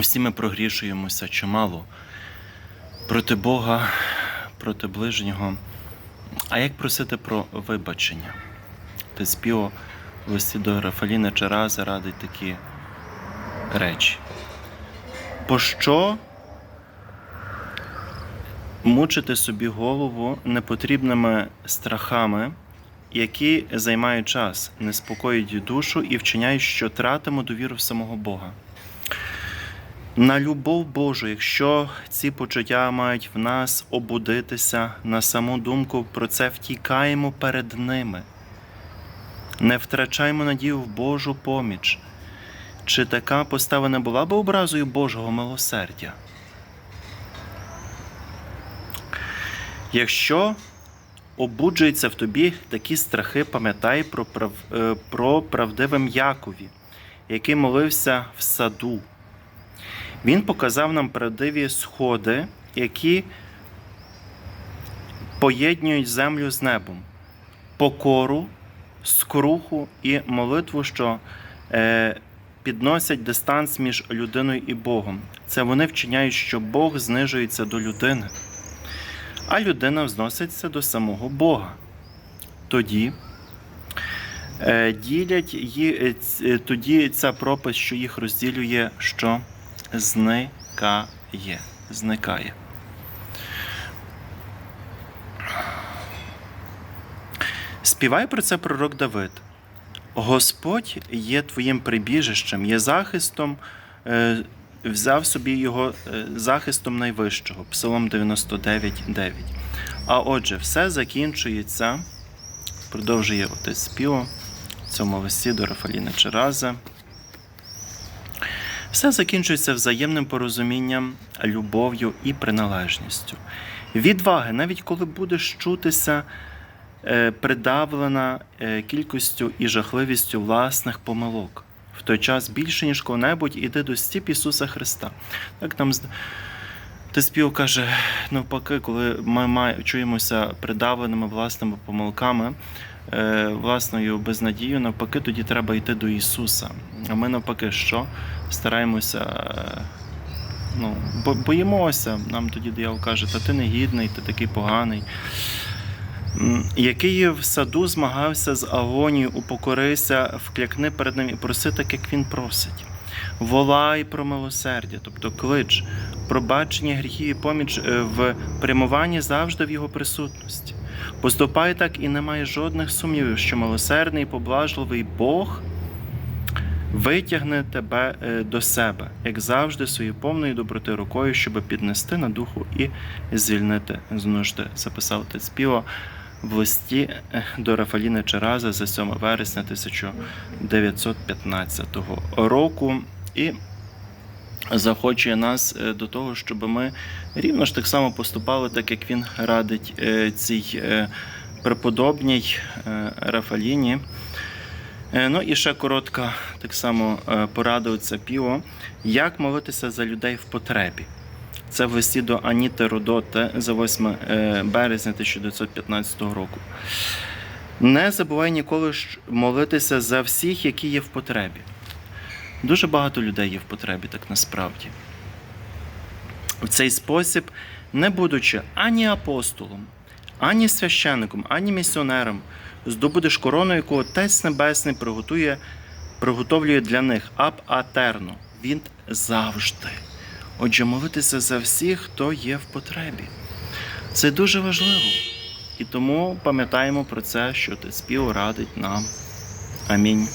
Всі ми прогрішуємося чимало проти Бога, проти ближнього. А як просити про вибачення? Ти співо в листі до Рафаліна Черази радить такі речі. Пощо мучити собі голову непотрібними страхами, які займають час, неспокоїть душу і вчиняють, що тратимо довіру в самого Бога? На любов Божу, якщо ці почуття мають в нас обудитися на саму думку, про це втікаємо перед ними. Не втрачаймо надію в Божу поміч. Чи така постава не була би образою Божого милосердя? Якщо обуджуються в тобі такі страхи, пам'ятай про, прав... е, про правдивим Якові, який молився в саду. Він показав нам правдиві сходи, які поєднують землю з небом, покору, скруху і молитву, що е, підносять дистанс між людиною і Богом. Це вони вчиняють, що Бог знижується до людини, а людина взноситься до самого Бога. Тоді е, ділять е, тоді ця пропасть, що їх розділює, що зникає. Зникає. Співає про це пророк Давид. Господь є твоїм прибіжищем, є захистом, е, взяв собі його е, захистом найвищого, Псалом 99.9. А отже, все закінчується, продовжує отець співу в цьому листі до Рафаліна Чераза. Все закінчується взаємним порозумінням, любов'ю і приналежністю. Відваги, навіть коли будеш чутися е, придавлена е, кількістю і жахливістю власних помилок. В той час більше, ніж коли-небудь, іди до стіп Ісуса Христа. Так нам ти спів каже, навпаки, коли ми чуємося придавленими власними помилками, е, власною безнадією, навпаки, тоді треба йти до Ісуса. А ми навпаки, що? Стараємося. е, Ну, бо- боїмося. Нам тоді диявол каже, та ти негідний, ти такий поганий. Який в саду змагався з агонією, упокорися, вклякни перед ним і проси так, як він просить. Волай про милосердя, тобто клич, пробачення гріхів поміч е, в прямуванні завжди в його присутності. Поступай так і немає жодних сумнівів, що милосердний поблажливий Бог витягне тебе е, до себе, як завжди, своєю повною доброти рукою, щоб піднести на духу і звільнити з нужди. Записав отець Піо в листі е, до Рафаліни Чераза за 7 вересня 1915 року. І захочує нас е, до того, щоб ми рівно ж так само поступали, так як він радить е, цій е, преподобній Рафаліні. Ну і ще коротка так само порада отця Піо, як молитися за людей в потребі. Це в листі до Аніти Родоте за 8 е, березня 1915 року. Не забувай ніколи молитися за всіх, які є в потребі. Дуже багато людей є в потребі, так насправді. В цей спосіб, не будучи ані апостолом, ані священником, ані місіонером, здобудеш корону, яку Отець Небесний приготує, приготовлює для них аб атерно. Він завжди. Отже, молитися за всіх, хто є в потребі. Це дуже важливо. І тому пам'ятаємо про це, що Отець Піо радить нам. Амінь.